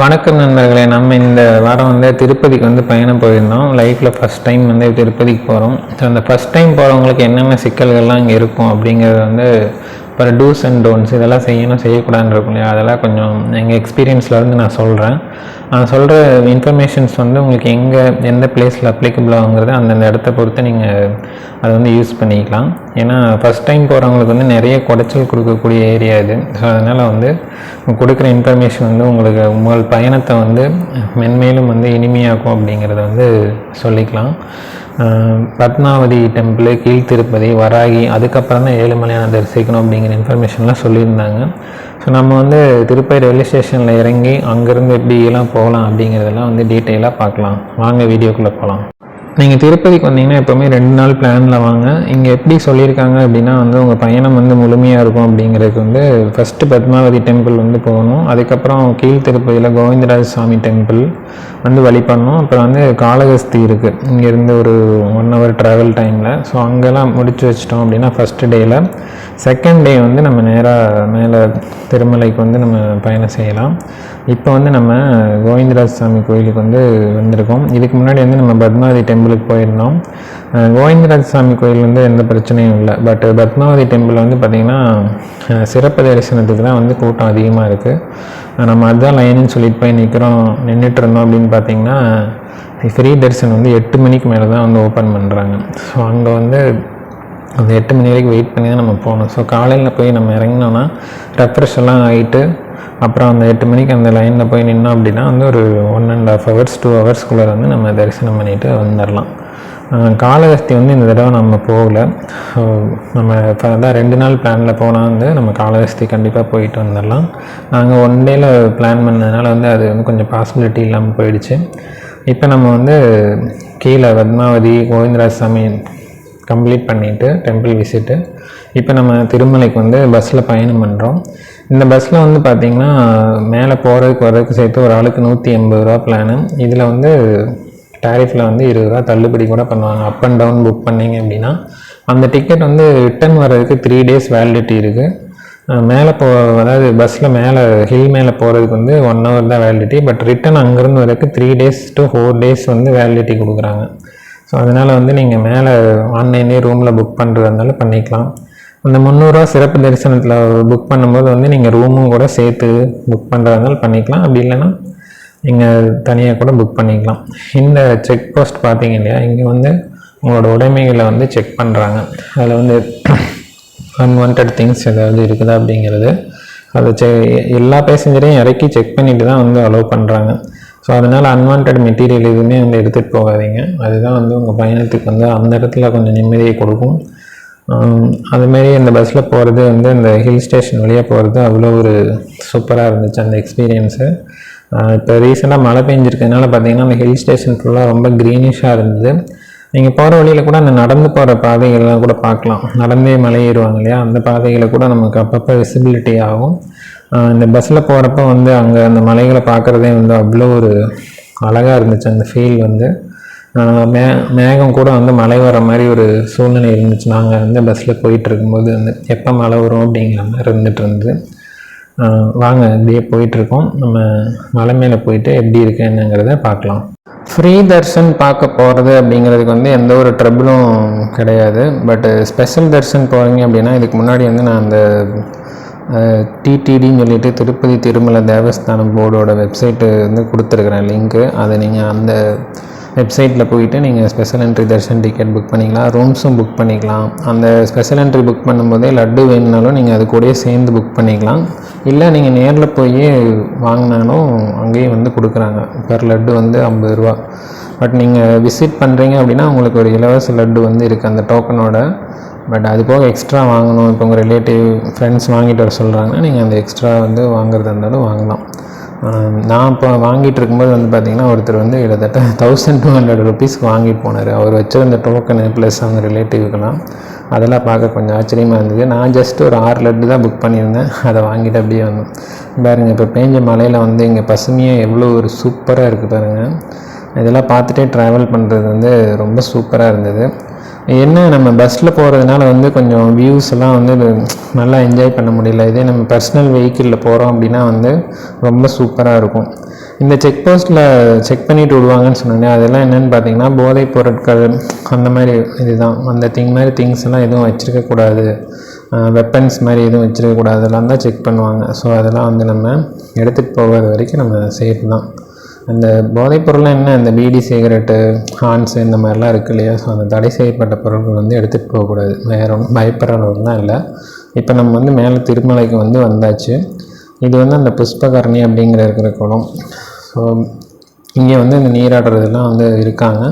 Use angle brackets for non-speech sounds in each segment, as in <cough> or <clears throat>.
வணக்கம் நண்பர்களே நம்ம இந்த வாரம் வந்து திருப்பதிக்கு வந்து பயணம் போயிருந்தோம். லைஃப்பில் ஃபஸ்ட் டைம் வந்து திருப்பதிக்கு போகிறோம் ஸோ அந்த ஃபஸ்ட் டைம் போகிறவங்களுக்கு என்னென்ன சிக்கல்கள்லாம் இங்கே இருக்கும் அப்படிங்கிறது வந்து அப்புறம் டூஸ் அண்ட் டோன்ஸ் இதெல்லாம் செய்யணும் செய்யக்கூடாதுன்னு இருக்கும் இல்லையா? அதெல்லாம் கொஞ்சம் எங்கள் எக்ஸ்பீரியன்ஸில் இருந்து நான் சொல்கிறேன் நான் சொல்கிற இன்ஃபர்மேஷன்ஸ் வந்து உங்களுக்கு எங்கே எந்த பிளேஸில் அப்ளிகபிள் அந்தந்த இடத்த பொறுத்து நீங்கள் அதை வந்து யூஸ் பண்ணிக்கலாம். ஏன்னா ஃபஸ்ட் டைம் போகிறவங்களுக்கு வந்து நிறைய குடைச்சல் கொடுக்கக்கூடிய ஏரியா இது. ஸோ அதனால் வந்து கொடுக்குற இன்ஃபர்மேஷன் வந்து உங்களுக்கு உங்கள் பயணத்தை வந்து மென்மேலும் வந்து இனிமையாக்கும் அப்படிங்கிறத வந்து சொல்லிக்கலாம். பத்மாவதி டெம்பிள் கீழ் திருப்பதி வராகி அதுக்கப்புறம் தான் ஏழுமலையான தரிசிக்கணும் அப்படிங்கிற இன்ஃபர்மேஷன்லாம் சொல்லியிருந்தாங்க. ஸோ நம்ம வந்து திருப்பதி ரயில்வே ஸ்டேஷனில் இறங்கி அங்கேருந்து எப்படி எல்லாம் போகலாம் அப்படிங்கிறதெல்லாம் வந்து டீட்டெயிலாக பார்க்கலாம். வாங்க வீடியோக்குள்ளே போகலாம் நீங்கள் திருப்பதிக்கு வந்தீங்கன்னா எப்போவுமே ரெண்டு நாள் பிளானில் வாங்க. இங்கே எப்படி சொல்லியிருக்காங்க அப்படின்னா வந்து உங்கள் பயணம் வந்து முழுமையாக இருக்கும் அப்படிங்கிறதுக்கு வந்து ஃபஸ்ட்டு பத்மாவதி டெம்பிள் வந்து போகணும். அதுக்கப்புறம் கீழ் திருப்பதியில் கோவிந்தராஜ சுவாமி டெம்பிள் வந்து வழிபடணும் அப்புறம் வந்து காளகஸ்தி இருக்குது இங்கேருந்து ஒரு ஒன் ஹவர் ட்ராவல் டைமில் ஸோ அங்கெல்லாம் முடிச்சு வச்சிட்டோம் அப்படின்னா ஃபஸ்ட்டு டேயில் செகண்ட் டே வந்து நம்ம நேராக மேலே திருமலைக்கு வந்து நம்ம பயணம் செய்யலாம். இப்போ வந்து நம்ம கோவிந்தராஜ சாமி கோயிலுக்கு வந்து வந்திருக்கோம். இதுக்கு முன்னாடி வந்து நம்ம பத்மாவதி டெம்பிளுக்கு போயிருந்தோம். கோவிந்தராஜ் கோவிந்தராஜ சாமி கோயில் வந்து எந்த பிரச்சனையும் இல்லை. பட் பத்மாவதி டெம்பிள் வந்து பார்த்திங்கன்னா சிறப்பு தரிசனத்துக்கு தான் வந்து கூட்டம் அதிகமாக இருக்குது நம்ம அதுதான் லைனுன்னு சொல்லிட்டு போய் நிற்கிறோம் நின்றுட்டு இருந்தோம் அப்படின்னு பார்த்தீங்கன்னா ஃப்ரீ தரிசனம் வந்து எட்டு மணிக்கு மேலே தான் வந்து ஓப்பன் பண்ணுறாங்க ஸோ அங்கே வந்து அந்த எட்டு மணி வரைக்கும் வெயிட் பண்ணி தான் நம்ம போகணும். ஸோ காலையில் போய் நம்ம இறங்கினோன்னா ரெஃப்ரெஷ் எல்லாம் ஆகிட்டு அப்புறம் அந்த எட்டு மணிக்கு அந்த லைனில் போய் நின்னோம் அப்படின்னா வந்து ஒரு one and half hours to ஹவர்ஸ்க்குள்ளே வந்து நம்ம தரிசனம் பண்ணிவிட்டு வந்துடலாம் காலகஸ்தி காளகஸ்தி வந்து இந்த தடவை நம்ம போகல. நம்ம இப்போ அதான் ரெண்டு நாள் பிளானில் போனால் வந்து நம்ம காலகஸ்தி கண்டிப்பாக போயிட்டு வந்துடலாம் நாங்கள் ஒன் டேயில் பிளான் பண்ணதுனால வந்து அது வந்து கொஞ்சம் பாசிபிலிட்டி இல்லாமல் போயிடுச்சு. இப்போ நம்ம வந்து கீழே பத்மாவதி கோவிந்தராஜ சாமி கம்ப்ளீட் பண்ணிவிட்டு டெம்பிள் விசிட்டு இப்போ நம்ம திருமலைக்கு வந்து பஸ்ஸில் பயணம் பண்ணுறோம் இந்த பஸ்ஸில் வந்து பார்த்திங்கன்னா மேலே போகிறதுக்கு வர்றதுக்கு சேர்த்து ஒரு ஆளுக்கு நூற்றி எண்பது ரூபா பிளானு இதில் வந்து டேரிஃபில் வந்து இருபது ரூபா தள்ளுபடி கூட பண்ணுவாங்க. அப் அண்ட் டவுன் புக் பண்ணீங்க அப்படின்னா அந்த டிக்கெட் வந்து ரிட்டர்ன் வர்றதுக்கு த்ரீ டேஸ் வேலிடிட்டி இருக்குது மேலே போ அதாவது பஸ்ஸில் மேலே ஹில் மேலே போகிறதுக்கு வந்து ஒன் ஹவர் தான் வேலிடிட்டி பட் ரிட்டன் அங்கேருந்து வரதுக்கு three days to four days வந்து வேலிடிட்டி கொடுக்குறாங்க. ஸோ அதனால் வந்து நீங்கள் மேலே ஆன்லைன்லேயே ரூமில் புக் பண்ணுறதுனால பண்ணிக்கலாம். அந்த முந்நூறுரூவா சிறப்பு தரிசனத்தில் புக் பண்ணும்போது வந்து நீங்கள் ரூமும் கூட சேர்த்து புக் பண்ணுறதுனால பண்ணிக்கலாம். அப்படி இல்லைன்னா நீங்கள் தனியாக கூட புக் பண்ணிக்கலாம். இந்த செக் போஸ்ட் பார்த்தீங்க இல்லையா? இங்கே வந்து உங்களோட உடைமைகளை வந்து செக் பண்ணுறாங்க அதில் வந்து <clears throat> அன்வான்ட் திங்ஸ் ஏதாவது இருக்குதா அப்படிங்கிறது. அதை செ எல்லா பேசஞ்சரையும் இறக்கி செக் பண்ணிட்டு தான் வந்து அலோவ் பண்ணுறாங்க ஸோ அதனால் அன்வான்ட் மெட்டீரியல் எதுவுமே வந்து எடுத்துகிட்டு போகாதீங்க. அதுதான் வந்து உங்கள் பயணத்துக்கு வந்து அந்த இடத்துல கொஞ்சம் நிம்மதியை கொடுக்கும். அதுமாரி இந்த பஸ்ஸில் போகிறது வந்து இந்த ஹில் ஸ்டேஷன் வழியாக போகிறது அவ்வளோ ஒரு சூப்பராக இருந்துச்சு அந்த எக்ஸ்பீரியன்ஸு இப்போ ரீசெண்டாக மழை பெஞ்சிருக்கனால பார்த்தீங்கன்னா அந்த ஹில் ஸ்டேஷன் ஃபுல்லாக ரொம்ப க்ரீனிஷாக இருந்தது. நீங்கள் போகிற வழியில் கூட அந்த நடந்து போகிற பாதைகள்லாம் கூட பார்க்கலாம் நடந்தே மலை ஏறுவாங்க இல்லையா? அந்த பாதைகளை கூட நமக்கு அப்பப்போ விசிபிலிட்டி ஆகும். இந்த பஸ்ஸில் போகிறப்ப வந்து அங்கே அந்த மலைகளை பார்க்குறதே வந்து அவ்வளோ ஒரு அழகாக இருந்துச்சு அந்த ஃபீல் வந்து. மே மேகம் கூட வந்து மழை வர மாதிரி ஒரு சூழ்நிலை இருந்துச்சு. நாங்கள் வந்து பஸ்ஸில் போயிட்டு இருக்கும்போது வந்து எப்போ மழை வரும் அப்படிங்கிற மாதிரி இருந்துகிட்டு இருந்தது. வாங்க இப்படியே போயிட்டுருக்கோம் நம்ம மலை மேலே போயிட்டு எப்படி இருக்கு என்னங்கிறத பார்க்கலாம். ஃப்ரீ தர்ஷன் பார்க்க போகிறது அப்படிங்கிறதுக்கு வந்து எந்த ஒரு ட்ரபிளும் கிடையாது. பட் ஸ்பெஷல் தர்ஷன் போகிறீங்க அப்படின்னா இதுக்கு முன்னாடி வந்து நான் அந்த டிடிடின்னு சொல்லிட்டு திருப்பதி திருமலை தேவஸ்தானம் போர்டோட வெப்சைட்டு வந்து கொடுத்துருக்குறேன் லிங்க்கு அதை நீங்கள் அந்த வெப்சைட்டில் போயிட்டு நீங்கள் special entry darshan ticket book பண்ணிக்கலாம். ரூம்ஸும் புக் பண்ணிக்கலாம். அந்த ஸ்பெஷல் என்ட்ரி புக் பண்ணும்போதே லட்டு வேணுனாலும் நீங்கள் அது கூடயே சேர்ந்து புக் பண்ணிக்கலாம். இல்லை நீங்கள் நேரில் போய் வாங்கினாலும் அங்கேயும் வந்து கொடுக்குறாங்க. பெர் லட்டு வந்து ஐம்பது ரூபா. பட் நீங்கள் விசிட் பண்ணுறீங்க அப்படின்னா உங்களுக்கு ஒரு இலவச லட்டு வந்து இருக்குது அந்த டோக்கனோட பட் அது போக எக்ஸ்ட்ரா வாங்கணும். இப்போ உங்கள் ரிலேட்டிவ் ஃப்ரெண்ட்ஸ் வாங்கிட்டு வர சொல்கிறாங்கன்னா நீங்கள் அந்த எக்ஸ்ட்ரா வந்து வாங்குறதா இருந்தாலும் வாங்கலாம். நான் இப்போ வாங்கிட்டு இருக்கும்போது வந்து பார்த்தீங்கன்னா ஒருத்தர் வந்து கிட்டத்தட்ட தௌசண்ட் டூ ஹண்ட்ரட் ருபீஸ்க்கு வாங்கிட்டு போனார். அவர் வச்சிருந்த டோக்கனு ப்ளஸ் அந்த ரிலேட்டிவ்க்கெல்லாம் அதெல்லாம் பார்க்க கொஞ்சம் ஆச்சரியமாக இருந்தது. நான் ஜஸ்ட் ஒரு ஆறு லட்டு தான் புக் பண்ணியிருந்தேன். அதை வாங்கிட்டு அப்படியே வந்தோம். பாருங்க இப்போ பேஞ்ச மலையில் வந்து இங்கே பசுமையாக எவ்வளோ ஒரு சூப்பராக இருக்குது பாருங்கள் இதெல்லாம் பார்த்துட்டே ட்ராவல் பண்ணுறது வந்து ரொம்ப சூப்பராக இருந்தது. என்ன நம்ம பஸ்ஸில் போகிறதுனால வந்து கொஞ்சம் வியூஸ் எல்லாம் வந்து நல்லா என்ஜாய் பண்ண முடியல. இதே நம்ம பர்சனல் வெஹிக்கிளில் போகிறோம் அப்படின்னா வந்து ரொம்ப சூப்பராக இருக்கும். இந்த செக் போஸ்ட்டில் செக் பண்ணிட்டு விடுவாங்கன்னு சொன்னோன்னே அதெல்லாம் என்னென்னு பார்த்தீங்கன்னா போதைப் பொருட்கள் அந்த மாதிரி இதுதான். அந்த திங் மாதிரி திங்ஸ் எல்லாம் எதுவும் வச்சுருக்கக்கூடாது வெப்பன்ஸ் மாதிரி எதுவும் வச்சுருக்கக்கூடாது அதெல்லாம் தான் செக் பண்ணுவாங்க. ஸோ அதெல்லாம் வந்து நம்ம எடுத்துகிட்டு போகிறது வரைக்கும் நம்ம சேஃப் தான். அந்த போதைப் பொருள்லாம் என்ன? இந்த பீடி சிகரெட்டு ஹான்ஸு இந்த மாதிரிலாம் இருக்கு இல்லையா? ஸோ அந்த தடை செய்யப்பட்ட பொருட்கள் வந்து எடுத்துகிட்டு போகக்கூடாது. வேற ஒன்றும் பயப்படுற அளவுக்குலாம் இல்லை. இப்போ நம்ம வந்து மேலே திருமலைக்கு வந்து வந்தாச்சு. இது வந்து அந்த புஷ்பகரணி அப்படிங்கிற இருக்கிற குளம். ஸோ இங்கே வந்து இந்த நீராடுறதுலாம் வந்து இருக்காங்க.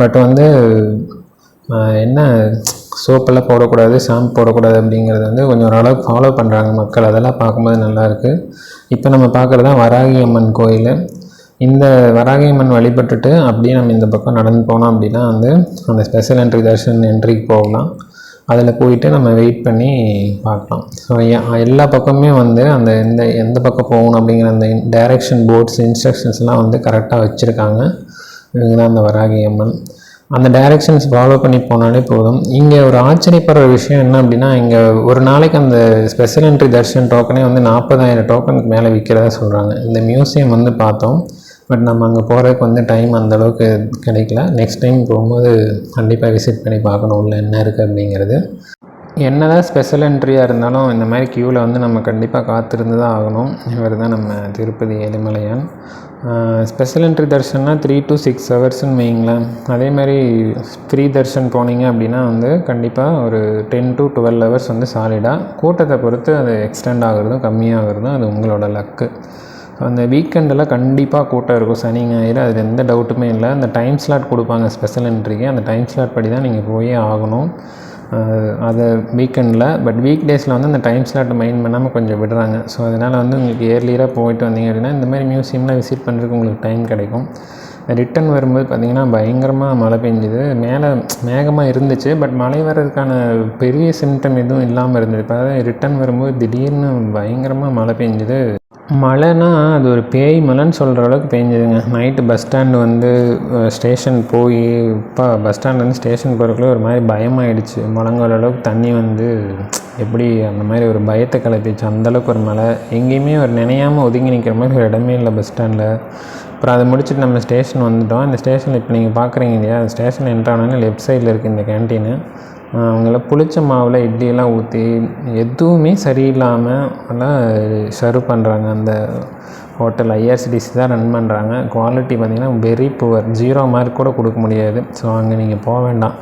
பட் வந்து என்ன? சோப்பெல்லாம் போடக்கூடாது ஷாம்பு போடக்கூடாது அப்படிங்கிறது வந்து கொஞ்சம் ஓரளவுக்கு ஃபாலோ பண்ணுறாங்க மக்கள். அதெல்லாம் பார்க்கும்போது நல்லாயிருக்கு இப்போ நம்ம பார்க்குறது தான் வராகி அம்மன் கோயில். இந்த வராகை அம்மன் வழிபட்டுட்டு அப்படியே நம்ம இந்த பக்கம் நடந்து போனோம் அப்படின்னா வந்து அந்த ஸ்பெஷல் என்ட்ரி தர்ஷன் என்ட்ரிக்கு போகலாம். அதில் போயிட்டு நம்ம வெயிட் பண்ணி பார்க்கலாம். ஸோ எல்லா பக்கமுமே வந்து அந்த எந்த எந்த பக்கம் போகணும் அப்படிங்கிற அந்த டைரக்ஷன் போர்ட்ஸ் இன்ஸ்ட்ரக்ஷன்ஸ்லாம் வந்து கரெக்டாக வச்சுருக்காங்க. இதுதான் அந்த வராகி அம்மன். அந்த டைரக்ஷன்ஸ் ஃபாலோ பண்ணி போனாலே போதும். இங்கே ஒரு ஆச்சரியப்படுற விஷயம் என்ன அப்படின்னா இங்கே ஒரு நாளைக்கு அந்த ஸ்பெஷல் என்ட்ரி தர்ஷன் டோக்கனே வந்து நாற்பதாயிரம் டோக்கனுக்கு மேலே விற்கிறதா சொல்கிறாங்க இந்த மியூசியம் வந்து பார்த்தோம். பட் நம்ம அங்கே போகிறதுக்கு வந்து டைம் அந்தளவுக்கு கிடைக்கல. நெக்ஸ்ட் டைம் போகும்போது கண்டிப்பாக விசிட் பண்ணி பார்க்கணும். உள்ள என்ன இருக்குது அப்படிங்கிறது. என்னதான் ஸ்பெஷல் என்ட்ரியாக இருந்தாலும் இந்த மாதிரி க்யூவில் வந்து நம்ம கண்டிப்பாக காத்திருந்து தான் ஆகணும். இவர் தான் நம்ம திருப்பதி ஏழுமலையான். ஸ்பெஷல் என்ட்ரி தர்ஷன்னா த்ரீ டு சிக்ஸ் ஹவர்ஸ்னு வைங்களேன் அதே மாதிரி ஃப்ரீ தர்ஷன் போனீங்க அப்படின்னா வந்து கண்டிப்பாக ஒரு டென் டு டுவெல் ஹவர்ஸ் வந்து சாலிடாக கூட்டத்தை பொறுத்து அது எக்ஸ்டெண்ட் ஆகுறதும் கம்மியாகிறதும் அது உங்களோட லக்கு அந்த வீக்கெண்டில் கண்டிப்பாக கூட்டம் இருக்கும். சனி ஞாயிறு அதில் எந்த டவுட்டுமே இல்லை. அந்த டைம் ஸ்லாட் கொடுப்பாங்க ஸ்பெஷல் என்ட்ரிக்கு அந்த டைம் ஸ்லாட் படி தான் நீங்கள் போயே ஆகணும். அதை அது வீக்கெண்டில் பட் வீக் டேஸில் வந்து அந்த டைம் ஸ்லாட் மைண்ட் பண்ணாமல் கொஞ்சம் விடுறாங்க. ஸோ அதனால் வந்து உங்களுக்கு இயர்லியராக போயிட்டு வந்தீங்க அப்படின்னா இந்த மாதிரி மியூசியம்லாம் விசிட் பண்ணுறதுக்கு உங்களுக்கு டைம் கிடைக்கும். ரிட்டன் வரும்போது பார்த்திங்கன்னா பயங்கரமாக மழை பெஞ்சுது. மேலே மேகமாக இருந்துச்சு பட் மழை வர்றதுக்கான பெரிய சிம்டம் எதுவும் இல்லாமல் இருந்தது. இப்போ ரிட்டன் வரும்போது திடீர்னு பயங்கரமாக மழை பெஞ்சுது. மழைனா அது ஒரு பேய் மழைன்னு சொல்கிற அளவுக்கு பெஞ்சதுங்க. நைட்டு பஸ் ஸ்டாண்டு வந்து ஸ்டேஷன் போய் இப்போ பஸ் ஸ்டாண்ட்லேருந்து ஸ்டேஷன் போகிறக்குள்ளே ஒரு மாதிரி பயமாயிடுச்சு. முழங்குற அளவுக்கு தண்ணி வந்து எப்படி அந்த மாதிரி ஒரு பயத்தை கிளப்பிச்சு அந்தளவுக்கு ஒரு மழை எங்கேயுமே ஒரு நினையாமல் ஒதுங்கி நிற்கிற மாதிரி ஒரு இடமே இல்லை பஸ் ஸ்டாண்டில் அப்புறம் அதை முடிச்சுட்டு நம்ம ஸ்டேஷன் வந்துட்டோம். இந்த ஸ்டேஷனில் இப்போ நீங்கள் பார்க்குறீங்க இல்லையா? அந்த ஸ்டேஷன் என்ட்ரானோன்னு லெஃப்ட் சைடில் இருக்குது இந்த கேன்டீனு அவங்கள புளிச்ச மாவில் இட்லியெல்லாம் ஊற்றி எதுவுமே சரியில்லாமல் எல்லாம் சர்வ் பண்ணுறாங்க அந்த ஹோட்டல் ஐஆர்சிடிசி தான் ரன் பண்ணுறாங்க குவாலிட்டி பார்த்திங்கன்னா வெரி புவர் ஜீரோ மார்க் கூட கொடுக்க முடியாது. ஸோ அங்கே நீங்கள் போக வேண்டாம்.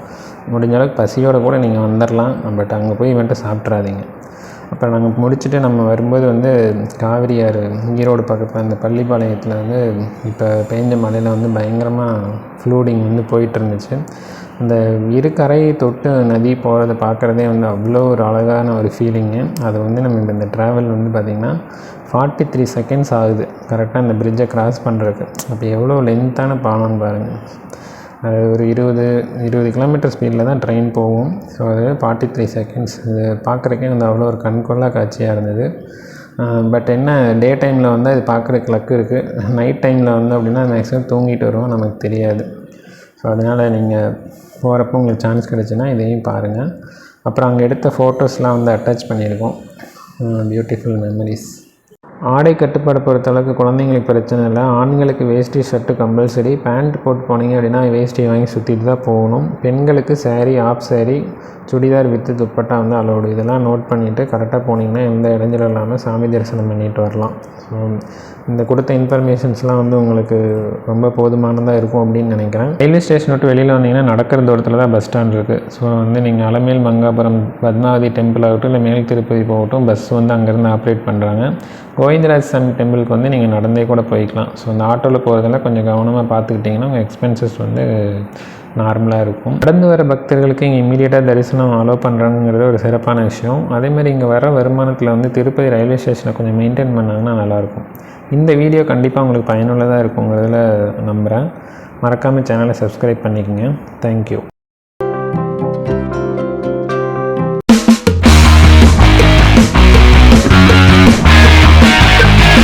முடிஞ்ச அளவுக்கு பசியோடு கூட நீங்கள் வந்துடலாம் பட் அங்கே போய் வந்துட்டு சாப்பிட்றாதீங்க அப்புறம் நாங்கள் முடிச்சுட்டு நம்ம வரும்போது வந்து காவிரி ஆறு ஈரோடு பக்கத்தில் அந்த பள்ளிப்பாளையத்தில் வந்து இப்போ பெய்ஞ்ச மழையில் வந்து பயங்கரமாக ஃப்ளூடிங் வந்து போயிட்டு இருந்துச்சு. அந்த இரு கரையை தொட்டு நதி போகிறத பார்க்குறதே வந்து அவ்வளோ ஒரு அழகான ஒரு ஃபீலிங்கு அது வந்து நம்ம இந்த- இந்த ட்ராவல் வந்து பார்த்திங்கன்னா ஃபார்ட்டி த்ரீ செகண்ட்ஸ் ஆகுது கரெக்டாக அந்த பிரிட்ஜை கிராஸ் பண்ணுறதுக்கு அப்போ எவ்வளோ லென்த்தான பாலம்னு பாருங்கள் அது ஒரு இருபது இருபது கிலோமீட்டர் ஸ்பீடில் தான் ட்ரெயின் போகும். ஸோ அது ஃபார்ட்டி த்ரீ செகண்ட்ஸ் இது பார்க்குறக்கே வந்து அவ்வளோ ஒரு கண்கொள்ளா காட்சியாக இருந்தது. பட் என்ன டே டைமில் வந்து அது பார்க்குறதுக்கு லக்கு இருக்குது நைட் டைமில் வந்து அப்படின்னா மேக்ஸிமம் தூங்கிட்டு வருவோம். நமக்கு தெரியாது. ஸோ அதனால் நீங்கள் போகிறப்போ உங்களுக்கு சான்ஸ் கிடச்சுன்னா இதையும் பாருங்கள் அப்புறம் அங்கே எடுத்த ஃபோட்டோஸ்லாம் வந்து அட்டாச் பண்ணியிருக்கோம். பியூட்டிஃபுல் மெமரிஸ் ஆடை கட்டுப்பாடு பொறுத்தளவுக்கு குழந்தைங்களுக்கு பிரச்சனை இல்லை. ஆண்களுக்கு வேஷ்டி ஷர்ட்டு கம்பல்சரி பேண்ட் போட்டு போனீங்க அப்படின்னா வேஷ்டியை வாங்கி சுற்றிட்டு தான் போகணும். பெண்களுக்கு சேரீ ஆஃப் சேரீ சுடிதார் வித்து துப்பட்டா வந்து அலோடு இதெல்லாம் நோட் பண்ணிவிட்டு கரெக்டாக போனீங்கன்னா எந்த இடைஞ்சலும் இல்லாமல் சாமி தரிசனம் பண்ணிட்டு வரலாம். ஸோ இந்த கொடுத்த இன்ஃபர்மேஷன்ஸ்லாம் வந்து உங்களுக்கு ரொம்ப போதுமானதாக இருக்கும் அப்படின்னு நினைக்கிறேன். ரயில்வே ஸ்டேஷன் விட்டு வெளியில் வந்தீங்கன்னா நடக்கிற தூரத்தில் தான் பஸ் ஸ்டாண்ட் இருக்குது ஸோ வந்து நீங்கள் அலமேல் மங்காபுரம் பத்மாவதி டெம்பிள் ஆகட்டும் இல்லை மேல் திருப்பதி போகட்டும் பஸ் வந்து அங்கேருந்து ஆப்ரேட் பண்ணுறாங்க கோவிந்தராஜ் சாமி டெம்பிளுக்கு வந்து நீங்கள் நடந்தே கூட போய்க்கலாம். ஸோ அந்த ஆட்டோவில் போகிறதெல்லாம் கொஞ்சம் கவனமாக பார்த்துக்கிட்டிங்கன்னா உங்கள் எக்ஸ்பென்சஸ் வந்து நார்மலாக இருக்கும். நடந்து வர பக்தர்களுக்கு இங்கே இமீடியட்டாக தரிசனம் அலோவ் பண்ணுறாங்கிறது ஒரு சிறப்பான விஷயம். அதேமாதிரி இங்கே வர வருமானத்தில் வந்து திருப்பதி ரயில்வே ஸ்டேஷனை கொஞ்சம் மெயின்டைன் பண்ணாங்கன்னா நல்லாயிருக்கும். இந்த வீடியோ கண்டிப்பாக உங்களுக்கு பயனுள்ளதாக இருக்குங்கிறதுல நம்புகிறேன் மறக்காமல் சேனலை சப்ஸ்கிரைப் பண்ணிக்கோங்க. தேங்க்யூ